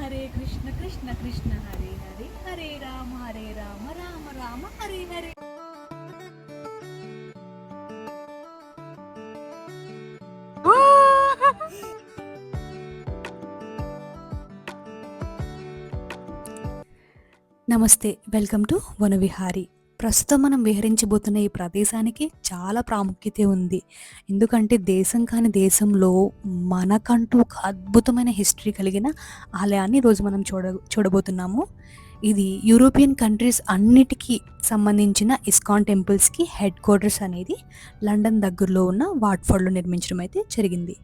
హరే కృష్ణ కృష్ణ కృష్ణ హరే హరే. హరే రామ హరే రామ రామ రామ హరే హరే. నమస్తే welcome to వనవిహారీ. ప్రస్తుతం మనం విహరించబోతున్న ఈ ప్రదేశానికి చాలా ప్రాముఖ్యత ఉంది. ఎందుకంటే దేశం కాని దేశంలో మనకంటూ ఒక అద్భుతమైన హిస్టరీ కలిగిన ఆలయాన్ని ఈరోజు మనం చూడ చూడబోతున్నాము. ఇది యూరోపియన్ కంట్రీస్ అన్నిటికీ సంబంధించిన ఇస్కాన్ టెంపుల్స్కి హెడ్ క్వార్టర్స్ అనేది లండన్ దగ్గరలో ఉన్న వాట్ఫర్డ్లో నిర్మించడం అయితే జరిగింది.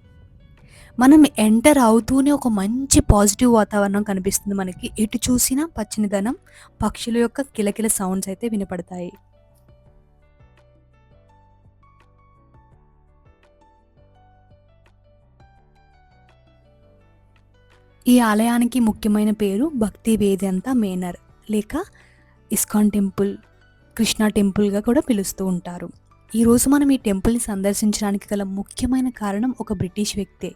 మనం ఎంటర్ అవుతూనే ఒక మంచి పాజిటివ్ వాతావరణం కనిపిస్తుంది మనకి. ఎటు చూసినా పచ్చనిదనం పక్షుల యొక్క కిలకిల సౌండ్స్ అయితే వినపడతాయి. ఈ ఆలయానికి ముఖ్యమైన పేరు భక్తి వేదంత మేనర్ లేక ఇస్కాన్ టెంపుల్ కృష్ణా టెంపుల్గా కూడా పిలుస్తూ ఉంటారు. ఈరోజు మనం ఈ టెంపుల్ని సందర్శించడానికి గల ముఖ్యమైన కారణం ఒక బ్రిటిష్ వ్యక్తే.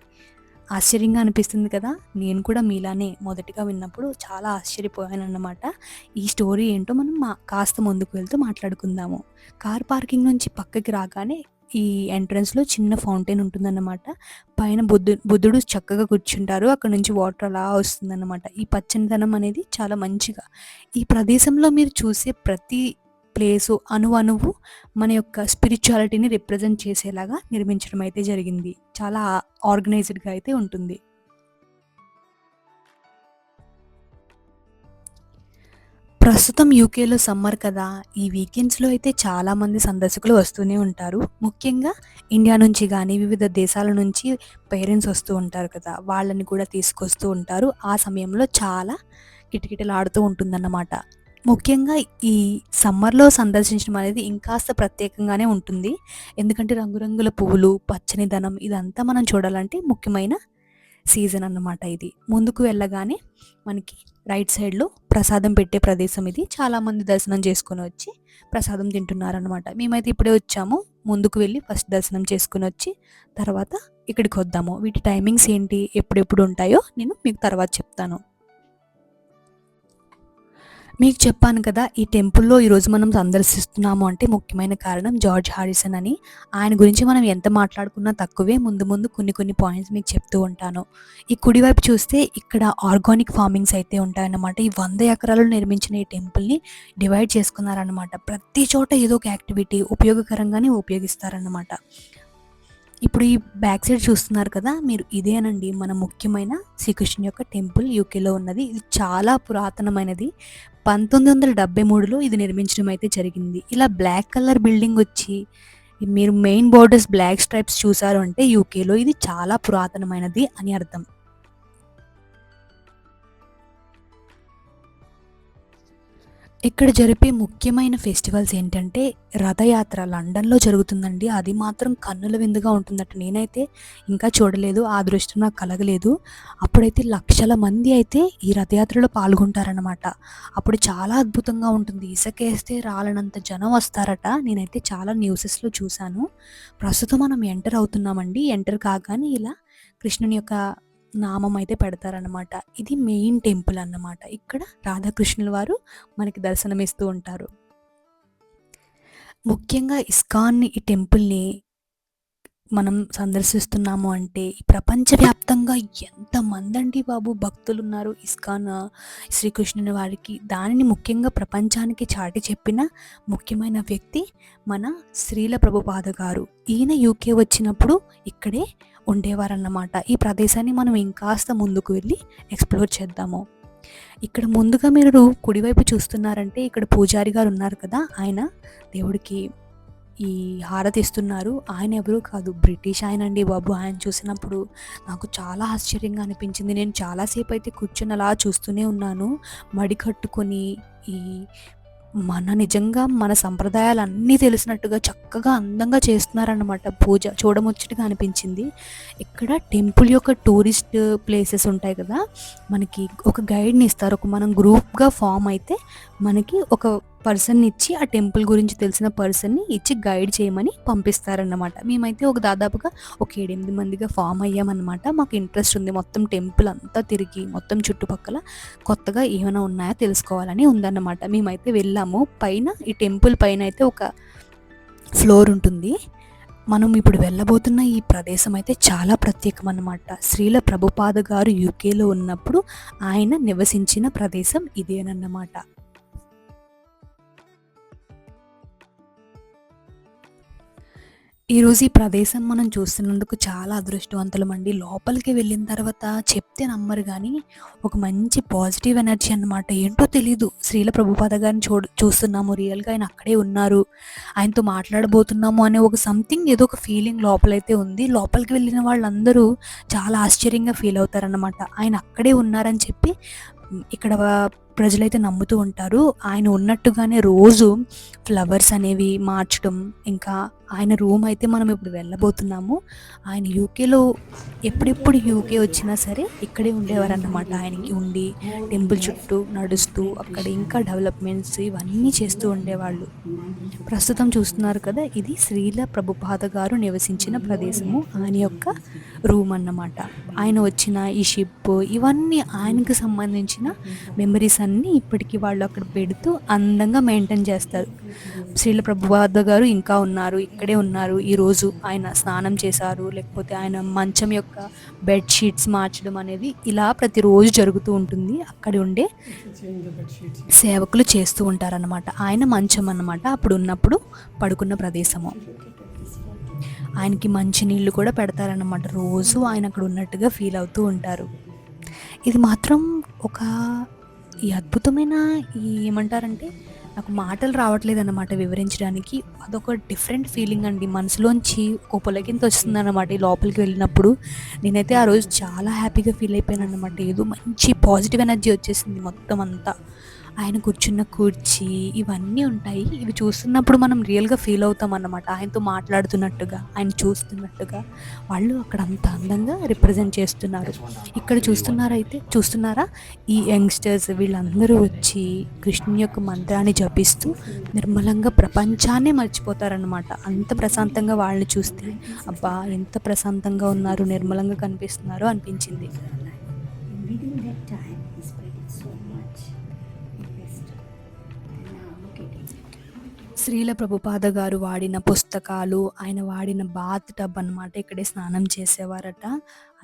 ఆశ్చర్యంగా అనిపిస్తుంది కదా నేను కూడా మీలానే మొదటిగా విన్నప్పుడు చాలా ఆశ్చర్యపోయాను అన్నమాట ఈ స్టోరీ ఏంటో మనం మా కాస్త ముందుకు వెళ్తూ మాట్లాడుకుందాము. కార్ పార్కింగ్ నుంచి పక్కకి రాగానే ఈ ఎంట్రన్స్లో చిన్న ఫౌంటైన్ ఉంటుందన్నమాట. పైన బుద్ధు బుద్ధుడు చక్కగా కూర్చుంటారు. అక్కడ నుంచి వాటర్ అలా వస్తుందన్నమాట. ఈ పచ్చనిదనం అనేది చాలా మంచిగా. ఈ ప్రదేశంలో మీరు చూసే ప్రతి ప్లేసు అణు అణువు మన యొక్క స్పిరిచువాలిటీని రిప్రజెంట్ చేసేలాగా నిర్మించడం అయితే జరిగింది. చాలా ఆర్గనైజ్డ్గా అయితే ఉంటుంది. ప్రస్తుతం యూకేలో సమ్మర్ కదా. ఈ వీకెండ్స్లో అయితే చాలామంది సందర్శకులు వస్తూనే ఉంటారు. ముఖ్యంగా ఇండియా నుంచి కానీ వివిధ దేశాల నుంచి పేరెంట్స్ వస్తూ ఉంటారు కదా. వాళ్ళని కూడా తీసుకొస్తూ ఉంటారు. ఆ సమయంలో చాలా కిటకిటలాడుతూ ఉంటుందన్నమాట. ముఖ్యంగా ఈ సమ్మర్లో సందర్శించడం అనేది ఇంకాస్త ప్రత్యేకంగానే ఉంటుంది. ఎందుకంటే రంగురంగుల పువ్వులు పచ్చని ధనం ఇదంతా మనం చూడాలంటే ముఖ్యమైన సీజన్ అన్నమాట ఇది. ముందుకు వెళ్ళగానే మనకి రైట్ సైడ్లో ప్రసాదం పెట్టే ప్రదేశం ఇది. చాలామంది దర్శనం చేసుకుని వచ్చి ప్రసాదం తింటున్నారనమాట మేమైతే ఇప్పుడే వచ్చాము. ముందుకు వెళ్ళి ఫస్ట్ దర్శనం చేసుకుని వచ్చి తర్వాత ఇక్కడికి వద్దాము. వీటి టైమింగ్స్ ఏంటి ఎప్పుడెప్పుడు ఉంటాయో నేను మీకు తర్వాత చెప్తాను. మీకు చెప్పాను కదా ఈ టెంపుల్లో ఈరోజు మనం సందర్శిస్తున్నాము అంటే ముఖ్యమైన కారణం జార్జ్ హారిసన్ అని. ఆయన గురించి మనం ఎంత మాట్లాడుకున్నా తక్కువే ముందు ముందు కొన్ని కొన్ని పాయింట్స్ మీకు చెప్తూ ఉంటాను. ఈ కుడివైపు చూస్తే ఇక్కడ ఆర్గానిక్ ఫార్మింగ్స్ అయితే ఉంటాయన్నమాట. ఈ వంద ఎకరాలు నిర్మించిన ఈ టెంపుల్ని డివైడ్ చేసుకున్నారనమాట ప్రతి చోట ఏదో ఒక యాక్టివిటీ ఉపయోగకరంగానే ఉపయోగిస్తారన్నమాట. ఇప్పుడు ఈ బ్యాక్ సైడ్ చూస్తున్నారు కదా మీరు ఇదేనండి మన ముఖ్యమైన శ్రీకృష్ణుని యొక్క టెంపుల్ యూకేలో ఉన్నది. ఇది చాలా పురాతనమైనది. పంతొమ్మిది వందల డెబ్బై మూడులో ఇది నిర్మించడం అయితే జరిగింది. ఇలా బ్లాక్ కలర్ బిల్డింగ్ వచ్చి మీరు మెయిన్ బోర్డర్స్ బ్లాక్ స్ట్రైప్స్ చూసారు అంటే యూకేలో ఇది చాలా పురాతనమైనది అని అర్థం. ఇక్కడ జరిపే ముఖ్యమైన ఫెస్టివల్స్ ఏంటంటే రథయాత్ర. లండన్లో జరుగుతుందండి. అది మాత్రం కన్నుల విందుగా ఉంటుందట. నేనైతే ఇంకా చూడలేదు. ఆ దృష్టి నాకు కలగలేదు. అప్పుడైతే లక్షల మంది అయితే ఈ రథయాత్రలో పాల్గొంటారనమాట అప్పుడు చాలా అద్భుతంగా ఉంటుంది. ఇసకేస్తే రాలనంత జనం వస్తారట. నేనైతే చాలా న్యూసెస్లో చూశాను. ప్రస్తుతం మనం ఎంటర్ అవుతున్నామండి. ఎంటర్ కాగానే ఇలా కృష్ణుని యొక్క నామం అయితే పెడతారనమాట ఇది మెయిన్ టెంపుల్ అన్నమాట. ఇక్కడ రాధాకృష్ణుల వారు మనకి దర్శనమిస్తూ ఉంటారు. ముఖ్యంగా ఇస్కాన్ని ఈ టెంపుల్ని మనం సందర్శిస్తున్నాము అంటే ప్రపంచవ్యాప్తంగా ఎంతమంది అండి బాబు భక్తులు ఉన్నారు ఇస్కాన్ శ్రీకృష్ణుని వారికి. దానిని ముఖ్యంగా ప్రపంచానికి చాటి చెప్పిన ముఖ్యమైన వ్యక్తి మన శ్రీల ప్రభుపాద గారు. ఈయన యూకే వచ్చినప్పుడు ఇక్కడే ఉండేవారన్నమాట. ఈ ప్రదేశాన్ని మనం ఇంకాస్త ముందుకు వెళ్ళి ఎక్స్ప్లోర్ చేద్దాము. ఇక్కడ ముందుగా మీరు కుడివైపు చూస్తున్నారంటే ఇక్కడ పూజారి గారు ఉన్నారు కదా ఆయన దేవుడికి ఈ హారతి ఇస్తున్నారు. ఆయన ఎవరు కాదు బ్రిటిష్ ఆయన అండి బాబు. ఆయన చూసినప్పుడు నాకు చాలా ఆశ్చర్యంగా అనిపించింది. నేను చాలాసేపు అయితే కూర్చొని అలా చూస్తూనే ఉన్నాను. మడి కట్టుకొని ఈ మన నిజంగా మన సంప్రదాయాలు అన్నీ తెలిసినట్టుగా చక్కగా అందంగా చేస్తున్నారన్నమాట. పూజ చూడముచ్చటగా అనిపించింది. ఇక్కడ టెంపుల్ యొక్క టూరిస్ట్ ప్లేసెస్ ఉంటాయి కదా మనకి ఒక గైడ్ని ఇస్తారు. ఒక మనం గ్రూప్గా ఫామ్ అయితే మనకి ఒక పర్సన్ ఇచ్చి ఆ టెంపుల్ గురించి తెలిసిన పర్సన్ని ఇచ్చి గైడ్ చేయమని పంపిస్తారన్నమాట. మేమైతే ఒక దాదాపుగా ఒక ఏడెనిమిది మందిగా ఫామ్ అయ్యామన్నమాట. మాకు ఇంట్రెస్ట్ ఉంది మొత్తం టెంపుల్ అంతా తిరిగి మొత్తం చుట్టుపక్కల కొత్తగా ఏమైనా ఉన్నాయో తెలుసుకోవాలని ఉందన్నమాట. మేమైతే వెళ్ళాము. పైన ఈ టెంపుల్ పైన అయితే ఒక ఫ్లోర్ ఉంటుంది. మనం ఇప్పుడు వెళ్ళబోతున్న ఈ ప్రదేశం అయితే చాలా ప్రత్యేకం అన్నమాట శ్రీల ప్రభుపాద గారు యూకేలో ఉన్నప్పుడు ఆయన నివసించిన ప్రదేశం ఇదేనన్నమాట. ఈరోజు ఈ ప్రదేశం మనం చూస్తున్నందుకు చాలా అదృష్టవంతులమండి లోపలికి వెళ్ళిన తర్వాత చెప్తే నమ్మరు కానీ ఒక మంచి పాజిటివ్ ఎనర్జీ అన్నమాట. ఏంటో తెలీదు. శ్రీల ప్రభుపాద గారిని చూ చూస్తున్నాము. రియల్గా ఆయన అక్కడే ఉన్నారు. ఆయనతో మాట్లాడబోతున్నాము అనే ఒక సంథింగ్ ఏదో ఒక ఫీలింగ్ లోపలైతే ఉంది. లోపలికి వెళ్ళిన వాళ్ళందరూ చాలా ఆశ్చర్యంగా ఫీల్ అవుతారనమాట ఆయన అక్కడే ఉన్నారని చెప్పి ఇక్కడ ప్రజలైతే నమ్ముతూ ఉంటారు. ఆయన ఉన్నట్టుగానే రోజు ఫ్లవర్స్ అనేవి మార్చడం ఇంకా ఆయన రూమ్ అయితే మనం ఇప్పుడు వెళ్ళబోతున్నాము. ఆయన యూకేలో ఎప్పుడెప్పుడు యూకే వచ్చినా సరే ఇక్కడే ఉండేవారు అన్నమాట ఆయనకి ఉండి టెంపుల్ చుట్టూ నడుస్తూ అక్కడ ఇంకా డెవలప్మెంట్స్ ఇవన్నీ చేస్తూ ఉండేవాళ్ళు. ప్రస్తుతం చూస్తున్నారు కదా ఇది శ్రీల ప్రభుపాద గారు నివసించిన ప్రదేశము. ఆయన యొక్క రూమ్ అన్నమాట. ఆయన వచ్చిన ఈ షిప్ ఇవన్నీ ఆయనకు సంబంధించిన మెమరీస్ అన్నీ ఇప్పటికీ వాళ్ళు అక్కడ పెడుతూ అందంగా మెయింటైన్ చేస్తారు. శ్రీల ప్రభుపాద గారు ఇంకా ఉన్నారు ఇక్కడే ఉన్నారు. ఈరోజు ఆయన స్నానం చేశారు లేకపోతే ఆయన మంచం యొక్క బెడ్షీట్స్ మార్చడం అనేది ఇలా ప్రతిరోజు జరుగుతూ ఉంటుంది. అక్కడ ఉండే సేవకులు చేస్తూ ఉంటారన్నమాట. ఆయన మంచం అన్నమాట అప్పుడు ఉన్నప్పుడు పడుకున్న ప్రదేశము. ఆయనకి మంచి నీళ్ళు కూడా పెడతారన్నమాట. రోజు ఆయన అక్కడ ఉన్నట్టుగా ఫీల్ అవుతూ ఉంటారు. ఇది మాత్రం ఒక ఈ అద్భుతమైన ఈ ఏమంటారంటే నాకు మాటలు రావట్లేదు అన్నమాట వివరించడానికి. అదొక డిఫరెంట్ ఫీలింగ్ అండి. మనసులోంచి ఒక పొలకింత వస్తుంది అన్నమాట ఈ లోపలికి వెళ్ళినప్పుడు. నేనైతే ఆ రోజు చాలా హ్యాపీగా ఫీల్ అయిపోయాను అనమాట ఏదో మంచి పాజిటివ్ ఎనర్జీ వచ్చేసింది మొత్తం అంతా. ఆయన కూర్చున్న కుర్చీ ఇవన్నీ ఉంటాయి. ఇవి చూస్తున్నప్పుడు మనం రియల్గా ఫీల్ అవుతాం అన్నమాట. ఆయనతో మాట్లాడుతున్నట్టుగా ఆయన చూస్తున్నట్టుగా వాళ్ళు అక్కడ అంత అందంగా రిప్రజెంట్ చేస్తున్నారు. ఇక్కడ చూస్తున్నారైతే చూస్తున్నారా? ఈ యంగ్స్టర్స్ వీళ్ళందరూ వచ్చి కృష్ణుని యొక్క మంత్రాన్ని జపిస్తూ నిర్మలంగా ప్రపంచాన్నే మర్చిపోతారనమాట అంత ప్రశాంతంగా వాళ్ళని చూస్తే అబ్బా ఎంత ప్రశాంతంగా ఉన్నారు నిర్మలంగా కనిపిస్తున్నారు అనిపించింది. శ్రీల ప్రభుపాద గారు వాడిన పుస్తకాలు ఆయన వాడిన బాత్ టబ్ అనమాట ఇక్కడే స్నానం చేసేవారట.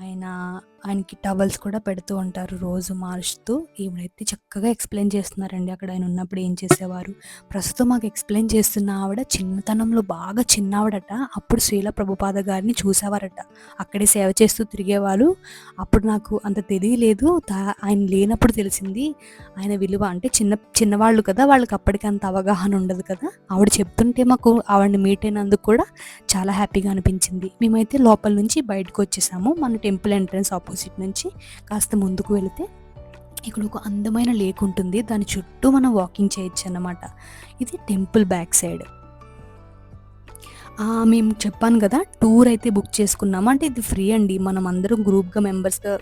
ఆయన ఆయనకి టవల్స్ కూడా పెడుతూ ఉంటారు రోజు మార్చుతూ. ఈవిడైతే చక్కగా ఎక్స్ప్లెయిన్ చేస్తున్నారండి. అక్కడ ఆయన ఉన్నప్పుడు ఏం చేసేవారు? ప్రస్తుతం మాకు ఎక్స్ప్లెయిన్ చేస్తున్న ఆవిడ చిన్నతనంలో బాగా చిన్నవాడట. అప్పుడు శ్రీల ప్రభుపాద గారిని చూసేవారట. అక్కడే సేవ చేస్తూ తిరిగేవారు. అప్పుడు నాకు అంత తెలియలేదు. ఆయన లేనప్పుడు తెలిసింది. ఆయన విలువ అంటే చిన్న చిన్నవాళ్ళు కదా వాళ్ళకి అప్పటికి అంత అవగాహన ఉండదు కదా. ఆవిడ చెప్తుంటే మాకు ఆవిడని మీట్ అయినందుకు కూడా చాలా హ్యాపీగా అనిపించింది. మేమైతే లోపల నుంచి బయటకు వచ్చేసాము. మన టెంపుల్ ఎంట్రన్స్ ఆపోజిట్ నుంచి కాస్త ముందుకు వెళితే ఇక్కడ ఒక అందమైన లేక్ ఉంటుంది. దాని చుట్టూ మనం వాకింగ్ చేయొచ్చు అన్నమాట. ఇది టెంపుల్ బ్యాక్ సైడ్. మేము చెప్పాను కదా టూర్ అయితే బుక్ చేసుకున్నాము. అంటే ఇది ఫ్రీ అండి. మనం అందరం గ్రూప్గా మెంబర్స్గా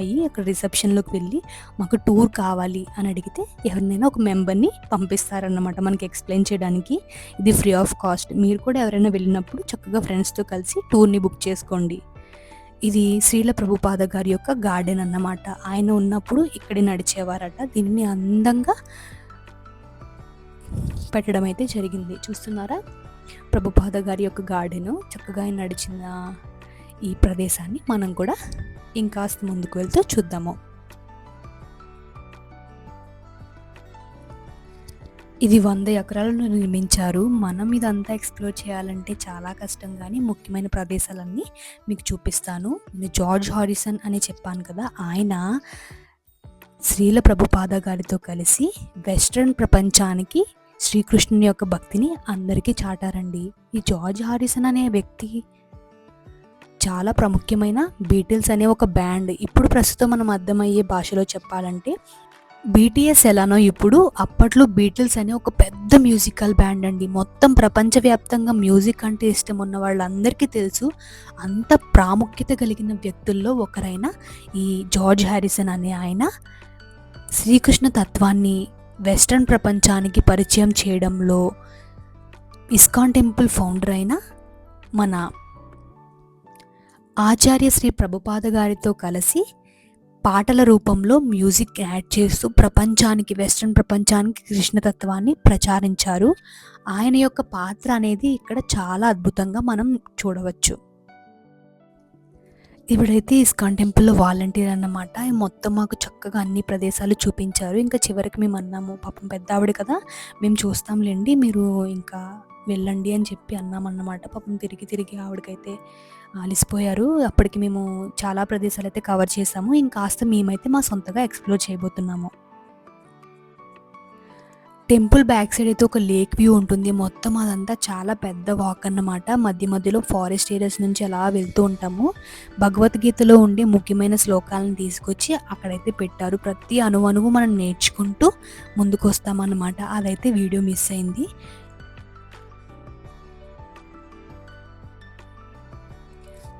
అయ్యి అక్కడ రిసెప్షన్లోకి వెళ్ళి మాకు టూర్ కావాలి అని అడిగితే ఎవరినైనా ఒక మెంబర్ని పంపిస్తారన్నమాట. మనకి ఎక్స్ప్లెయిన్ చేయడానికి ఇది ఫ్రీ ఆఫ్ కాస్ట్. మీరు కూడా ఎవరైనా వెళ్ళినప్పుడు చక్కగా ఫ్రెండ్స్తో కలిసి టూర్ని బుక్ చేసుకోండి. ఇది శ్రీల ప్రభుపాద గారి యొక్క గార్డెన్ అన్నమాట. ఆయన ఉన్నప్పుడు ఇక్కడే నడిచేవారట. దీనిని అందంగా పెట్టడం అయితే జరిగింది. చూస్తున్నారా? ప్రభుపాద గారి యొక్క గార్డెన్. చక్కగా నడిచిన ఈ ప్రదేశాన్ని మనం కూడా ఇంకాస్త ముందుకు వెళ్తూ చూద్దాము. ఇది వంద ఎకరాలను నిర్మించారు. మనం ఇదంతా ఎక్స్ప్లోర్ చేయాలంటే చాలా కష్టం కానీ ముఖ్యమైన ప్రదేశాలన్నీ మీకు చూపిస్తాను. నేను జార్జ్ హారిసన్ అని చెప్పాను కదా ఆయన శ్రీల ప్రభుపాద గారితో కలిసి వెస్ట్రన్ ప్రపంచానికి శ్రీకృష్ణుని యొక్క భక్తిని అందరికీ చాటారండి. ఈ జార్జ్ హారిసన్ అనే వ్యక్తి చాలా ప్రాముఖ్యమైన బీటిల్స్ అనే ఒక బ్యాండ్. ఇప్పుడు ప్రస్తుతం మనం అర్థమయ్యే భాషలో చెప్పాలంటే బీటీఎస్ ఎలానో ఇప్పుడు అప్పట్లో బీటిల్స్ అనే ఒక పెద్ద మ్యూజికల్ బ్యాండ్ అండి. మొత్తం ప్రపంచవ్యాప్తంగా మ్యూజిక్ అంటే ఇష్టం ఉన్న వాళ్ళందరికీ తెలుసు. అంత ప్రాముఖ్యత కలిగిన వ్యక్తుల్లో ఒకరైన ఈ జార్జ్ హ్యారిసన్ అనే ఆయన శ్రీకృష్ణ తత్వాన్ని వెస్ట్రన్ ప్రపంచానికి పరిచయం చేయడంలో ఇస్కాన్ టెంపుల్ ఫౌండర్ అయిన మన ఆచార్య శ్రీ ప్రభుపాద గారితో కలిసి పాటల రూపంలో మ్యూజిక్ యాడ్ చేస్తూ ప్రపంచానికి వెస్ట్రన్ ప్రపంచానికి కృష్ణతత్వాన్ని ప్రచారించారు. ఆయన యొక్క పాత్ర అనేది ఇక్కడ చాలా అద్భుతంగా మనం చూడవచ్చు. ఇవిడైతే ఇస్కాన్ టెంపుల్లో వాలంటీర్ అన్నమాట. మొత్తం మాకు చక్కగా అన్ని ప్రదేశాలు చూపించారు. ఇంకా చివరికి మేము అన్నాము పాపం పెద్ద ఆవిడ కదా మేము చూస్తాంలేండి మీరు ఇంకా వెళ్ళండి అని చెప్పి అన్నామన్నమాట. పాపం తిరిగి తిరిగి ఆవిడకైతే అలిసిపోయారు అప్పటికి మేము చాలా ప్రదేశాలు అయితే కవర్ చేసాము ఇంకాస్త మేమైతే మా సొంతగా ఎక్స్ప్లోర్ చేయబోతున్నాము. టెంపుల్ బ్యాక్ సైడ్ అయితే ఒక లేక్ వ్యూ ఉంటుంది. మొత్తం అదంతా చాలా పెద్ద వాక్ అన్నమాట. మధ్య మధ్యలో ఫారెస్ట్ ఏరియాస్ నుంచి అలా వెళ్తూ ఉంటాము. భగవద్గీతలో ఉండే ముఖ్యమైన శ్లోకాలను తీసుకొచ్చి అక్కడైతే పెట్టారు. ప్రతి అణువణువు మనం నేర్చుకుంటూ ముందుకు వస్తామన్నమాట అదైతే వీడియో మిస్ అయింది.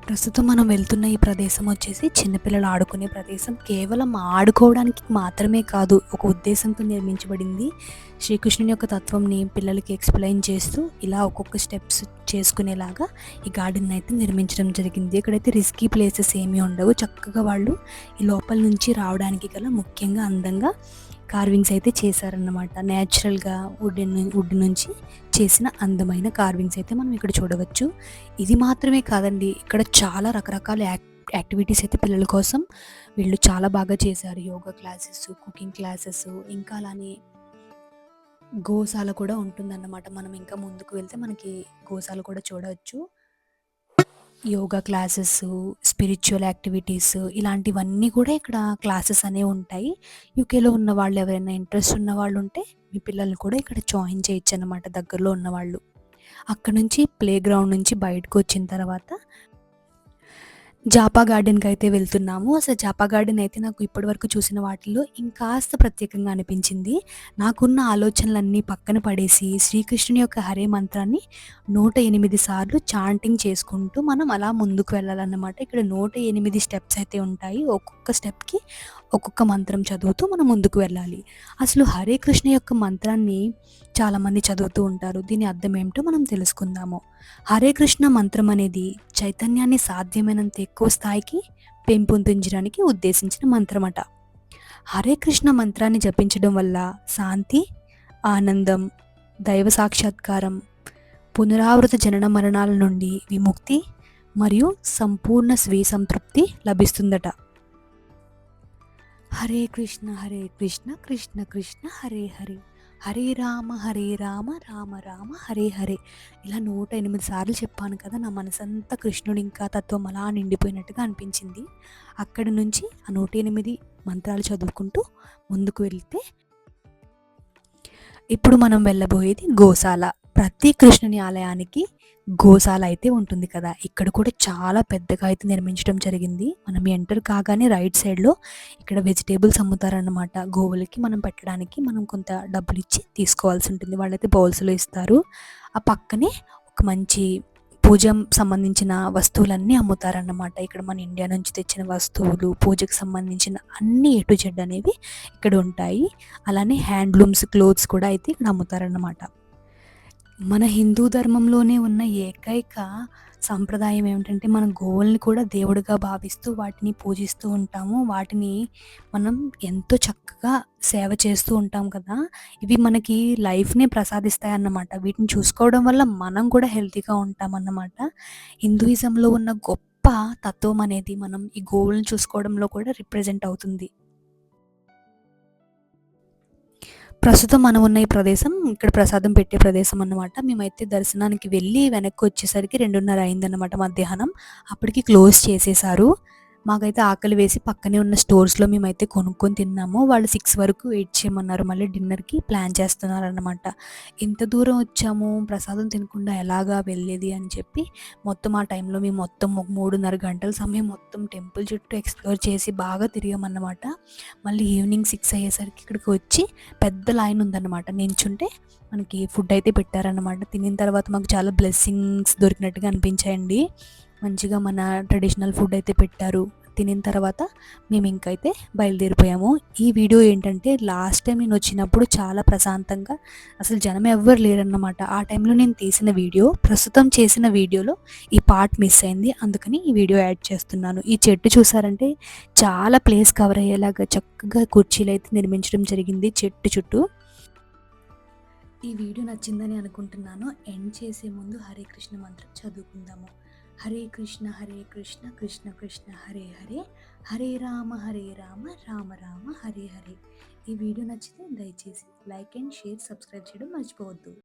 ప్రస్తుతం మనం వెళ్తున్న ఈ ప్రదేశం వచ్చేసి చిన్నపిల్లలు ఆడుకునే ప్రదేశం. కేవలం ఆడుకోవడానికి మాత్రమే కాదు ఒక ఉద్దేశంతో నిర్మించబడింది. శ్రీకృష్ణుని యొక్క తత్వంని పిల్లలకి ఎక్స్ప్లెయిన్ చేస్తూ ఇలా ఒక్కొక్క స్టెప్స్ చేసుకునేలాగా ఈ గార్డెన్ అయితే నిర్మించడం జరిగింది. ఇక్కడైతే రిస్కీ ప్లేసెస్ ఏమీ ఉండవు. చక్కగా వాళ్ళు ఈ లోపల నుంచి రావడానికి గల ముఖ్యంగా అందంగా కార్వింగ్స్ అయితే చేశారన్నమాట. న్యాచురల్గా వుడ్ వుడ్ నుంచి చేసిన అందమైన కార్వింగ్స్ అయితే మనం ఇక్కడ చూడవచ్చు. ఇది మాత్రమే కాదండి ఇక్కడ చాలా రకరకాల యాక్ యాక్టివిటీస్ అయితే పిల్లల కోసం వీళ్ళు చాలా బాగా చేశారు. యోగా క్లాసెస్ కుకింగ్ క్లాసెస్ ఇంకా అలానే గోశాల కూడా ఉంటుందన్నమాట. మనం ఇంకా ముందుకు వెళ్తే మనకి గోశాల కూడా చూడవచ్చు. యోగా క్లాసెస్ స్పిరిచువల్ యాక్టివిటీస్ ఇలాంటివన్నీ కూడా ఇక్కడ క్లాసెస్ అనేవి ఉంటాయి. యూకేలో ఉన్న వాళ్ళు ఎవరైనా ఇంట్రెస్ట్ ఉన్న వాళ్ళు ఉంటే మీ పిల్లల్ని కూడా ఇక్కడ జాయిన్ చేయొచ్చు అన్నమాట దగ్గరలో ఉన్న వాళ్ళు. అక్కడ నుంచి ప్లే గ్రౌండ్ నుంచి బయటకు వచ్చిన తర్వాత జాపా గార్డెన్కి అయితే వెళ్తున్నాము. అసలు జాపా గార్డెన్ అయితే నాకు ఇప్పటివరకు చూసిన వాటిల్లో ఇంకాస్త ప్రత్యేకంగా అనిపించింది. నాకున్న ఆలోచనలన్నీ పక్కన పడేసి శ్రీకృష్ణుని యొక్క హరే మంత్రాన్ని నూట ఎనిమిది సార్లు చాంటింగ్ చేసుకుంటూ మనం అలా ముందుకు వెళ్ళాలన్నమాట. ఇక్కడ నూట ఎనిమిది స్టెప్స్ అయితే ఉంటాయి. ఒక్కొక్క స్టెప్కి ఒక్కొక్క మంత్రం చదువుతూ మనం ముందుకు వెళ్ళాలి. అసలు హరే కృష్ణ యొక్క మంత్రాన్ని చాలామంది చదువుతూ ఉంటారు. దీని అర్థం ఏమిటో మనం తెలుసుకుందాము. హరే కృష్ణ మంత్రం అనేది చైతన్యాన్ని సాధ్యమైనంత ఎక్కువ స్థాయికి పెంపొందించడానికి ఉద్దేశించిన మంత్రమట. హరే కృష్ణ మంత్రాన్ని జపించడం వల్ల శాంతి ఆనందం దైవ సాక్షాత్కారం పునరావృత జనన మరణాల నుండి విముక్తి మరియు సంపూర్ణ స్వీయ సంతృప్తి లభిస్తుందట. హరే కృష్ణ హరే కృష్ణ కృష్ణ కృష్ణ హరే హరే. హరే రామ హరే రామ రామ రామ హరే హరే. ఇలా నూట ఎనిమిది సార్లు చెప్పాను కదా నా మనసంతా కృష్ణుడు ఇంకా తత్వం అలా నిండిపోయినట్టుగా అనిపించింది. అక్కడి నుంచి ఆ నూట ఎనిమిది మంత్రాలు చదువుకుంటూ ముందుకు వెళ్తే ఇప్పుడు మనం వెళ్ళబోయేది గోశాల. ప్రతి కృష్ణుని ఆలయానికి గోశాల అయితే ఉంటుంది కదా. ఇక్కడ కూడా చాలా పెద్దగా అయితే నిర్మించడం జరిగింది. మనం ఎంటర్ కాగానే రైట్ సైడ్లో ఇక్కడ వెజిటేబుల్స్ అమ్ముతారన్నమాట. గోవులకి మనం పెట్టడానికి మనం కొంత డబ్బులు ఇచ్చి తీసుకోవాల్సి ఉంటుంది. వాళ్ళైతే బౌల్స్లో ఇస్తారు. ఆ పక్కనే ఒక మంచి పూజ సంబంధించిన వస్తువులన్నీ అమ్ముతారన్నమాట. ఇక్కడ మన ఇండియా నుంచి తెచ్చిన వస్తువులు పూజకు సంబంధించిన అన్ని ఏ టు జెడ్ అనేవి ఇక్కడ ఉంటాయి. అలానే హ్యాండ్లూమ్స్ క్లోత్స్ కూడా అయితే ఇక్కడ అమ్ముతారన్నమాట. మన హిందూ ధర్మంలోనే ఉన్న ఏకైక సంప్రదాయం ఏమిటంటే మనం గోవుల్ని కూడా దేవుడిగా భావిస్తూ వాటిని పూజిస్తూ ఉంటాము. వాటిని మనం ఎంతో చక్కగా సేవ చేస్తూ ఉంటాం కదా. ఇవి మనకి లైఫ్నే ప్రసాదిస్తాయి అన్నమాట వీటిని చూసుకోవడం వల్ల మనం కూడా హెల్తీగా ఉంటాం అన్నమాట హిందూయిజంలో ఉన్న గొప్ప తత్వం అనేది మనం ఈ గోవులను చూసుకోవడంలో కూడా రిప్రజెంట్ అవుతుంది. ప్రస్తుతం మనం ఉన్న ఈ ప్రదేశం ఇక్కడ ప్రసాదం పెట్టే ప్రదేశం అన్నమాట. మేమైతే దర్శనానికి వెళ్ళి వెనక్కి వచ్చేసరికి రెండున్నర అయిందన్నమాట మధ్యాహ్నం. అప్పటికి క్లోజ్ చేసేసారు. మాకైతే ఆకలి వేసి పక్కనే ఉన్న స్టోర్స్లో మేమైతే కొనుక్కొని తిన్నాము. వాళ్ళు సిక్స్ వరకు వెయిట్ చేయమన్నారు. మళ్ళీ డిన్నర్కి ప్లాన్ చేస్తున్నారు అనమాట ఇంత దూరం వచ్చాము? ప్రసాదం తినకుండా ఎలాగా వెళ్ళేది అని చెప్పి మొత్తం ఆ టైంలో మేము మొత్తం ఒక మూడున్నర గంటల సమయం మొత్తం టెంపుల్ చుట్టూ ఎక్స్ప్లోర్ చేసి బాగా తిరిగామన్నమాట. మళ్ళీ ఈవినింగ్ సిక్స్ అయ్యేసరికి ఇక్కడికి వచ్చి పెద్ద లైన్ ఉందన్నమాట. నించుంటే మనకి ఫుడ్ అయితే పెట్టారన్నమాట. తినిన తర్వాత మాకు చాలా బ్లెస్సింగ్స్ దొరికినట్టుగా అనిపించాయండి. మంచిగా మన ట్రెడిషనల్ ఫుడ్ అయితే పెట్టారు. తినిన తర్వాత మేము ఇంకైతే బయలుదేరిపోయాము. ఈ వీడియో ఏంటంటే లాస్ట్ టైం నేను వచ్చినప్పుడు చాలా ప్రశాంతంగా అసలు జనం ఎవ్వరు లేరన్నమాట. ఆ టైంలో నేను తీసిన వీడియో ప్రస్తుతం చేసిన వీడియోలో ఈ పార్ట్ మిస్ అయింది. అందుకని ఈ వీడియో యాడ్ చేస్తున్నాను. ఈ చెట్టు చూసారంటే చాలా ప్లేస్ కవర్ అయ్యేలాగా చక్కగా కుర్చీలు అయితే నిర్మించడం జరిగింది చెట్టు చుట్టూ. ఈ వీడియో నచ్చిందని అనుకుంటున్నాను. ఎండ్ చేసే ముందు హరే కృష్ణ మంత్రం చదువుకుందాము. హరే కృష్ణ హరే కృష్ణ కృష్ణ కృష్ణ హరే హరే హరే రామ హరే రామ రామ రామ హరే హరే. ఈ వీడియో నచ్చితే దయచేసి లైక్ అండ్ షేర్ సబ్స్క్రైబ్ చేయడం మర్చిపోవద్దు.